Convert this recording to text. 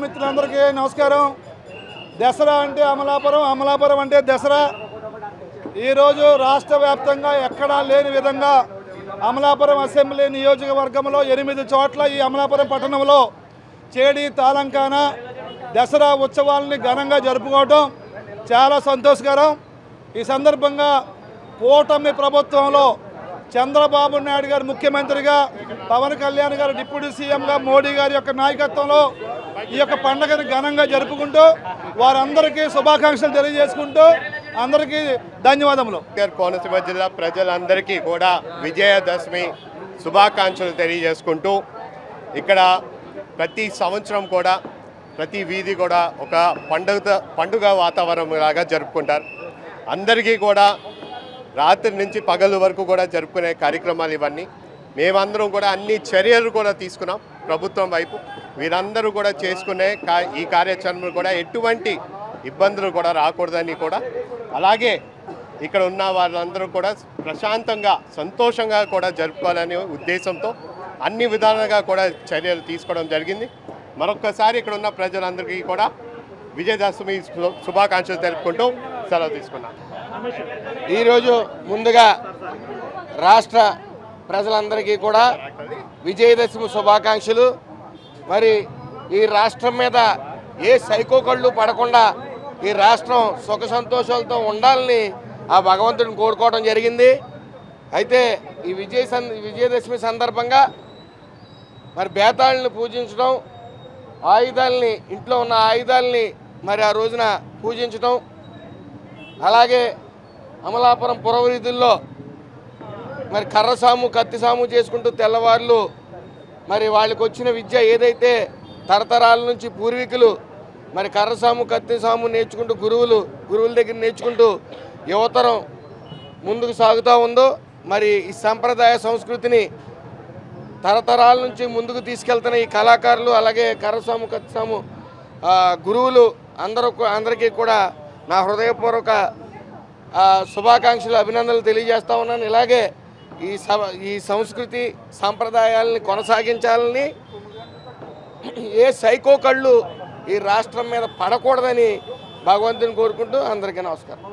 నమస్కారం. దసరా అంటే అమలాపురం అమలాపురం అంటే దసరా. ఈరోజు రాష్ట్ర వ్యాప్తంగా ఎక్కడా లేని విధంగా అమలాపురం అసెంబ్లీ నియోజకవర్గంలో ఎనిమిది చోట్ల ఈ అమలాపురం పట్టణంలో చేడి తాలంకాన దసరా ఉత్సవాలని ఘనంగా జరుపుకోవటం చాలా సంతోషకరం. ఈ సందర్భంగా కూటమి ప్రభుత్వంలో చంద్రబాబు నాయుడు గారు ముఖ్యమంత్రిగా పవన్ కళ్యాణ్ గారు డిప్యూటీ సీఎంగా మోడీ గారి యొక్క నాయకత్వంలో ఈ యొక్క పండుగను ఘనంగా జరుపుకుంటూ వారందరికీ శుభాకాంక్షలు తెలియజేసుకుంటూ అందరికీ ధన్యవాదములు. కోనసీమ జిల్లా ప్రజలందరికీ కూడా విజయదశమి శుభాకాంక్షలు తెలియజేసుకుంటూ ఇక్కడ ప్రతి సంవత్సరం కూడా ప్రతి వీధి కూడా ఒక పండుగ పండుగ వాతావరణం లాగా జరుపుకుంటారు. అందరికీ కూడా రాత్రి నుంచి పగలు వరకు కూడా జరుపుకునే కార్యక్రమాలు ఇవన్నీ. మేమందరం కూడా అన్ని చర్యలు కూడా తీసుకున్నాం ప్రభుత్వం వైపు. వీరందరూ కూడా చేసుకునే కా ఈ కార్యాచరణలు కూడా ఎటువంటి ఇబ్బందులు కూడా రాకూడదని కూడా. అలాగే ఇక్కడ ఉన్న వాళ్ళందరూ కూడా ప్రశాంతంగా సంతోషంగా కూడా జరుపుకోవాలనే ఉద్దేశంతో అన్ని విధాలుగా కూడా చర్యలు తీసుకోవడం జరిగింది. మరొక్కసారి ఇక్కడ ఉన్న ప్రజలందరికీ కూడా విజయదశమి శుభాకాంక్షలు తెలుపుకుంటూ సెలవు తీసుకున్నాను. ఈరోజు ముందుగా రాష్ట్ర ప్రజలందరికీ కూడా విజయదశమి శుభాకాంక్షలు. మరి ఈ రాష్ట్రం మీద ఏ సైకో కళ్ళు పడకుండా ఈ రాష్ట్రం సుఖ సంతోషాలతో ఉండాలని ఆ భగవంతుడిని కోరుకోవడం జరిగింది. అయితే ఈ విజయ విజయదశమి సందర్భంగా మరి బేతాళని పూజించడం ఆయుధాలని ఇంట్లో ఉన్న ఆయుధాలని మరి ఆ రోజున పూజించడం అలాగే అమలాపురం పురవరీధుల్లో మరి కర్రసాము కత్తిసాము చేసుకుంటూ తెల్లవార్లు మరి వాళ్ళకి వచ్చిన విద్య ఏదైతే తరతరాల నుంచి పూర్వీకులు మరి కర్రసాము కత్తిసాము నేర్చుకుంటూ గురువులు గురువుల దగ్గర నేర్చుకుంటూ యువతరం ముందుకు సాగుతూ ఉందో మరి ఈ సంప్రదాయ సంస్కృతిని తరతరాల నుంచి ముందుకు తీసుకెళ్తున్న ఈ కళాకారులు అలాగే కర్రసాము కత్తిసాము గురువులు అందరూ అందరికీ కూడా నా హృదయపూర్వక శుభాకాంక్షలు అభినందనలు తెలియజేస్తా ఉన్నాను. ఇలాగే ఈ ఈ సంస్కృతి సాంప్రదాయాలని కొనసాగించాలని ఏ సైకో కళ్ళు ఈ రాష్ట్రం మీద పడకూడదని భగవంతుని కోరుకుంటూ అందరికీ నమస్కారం.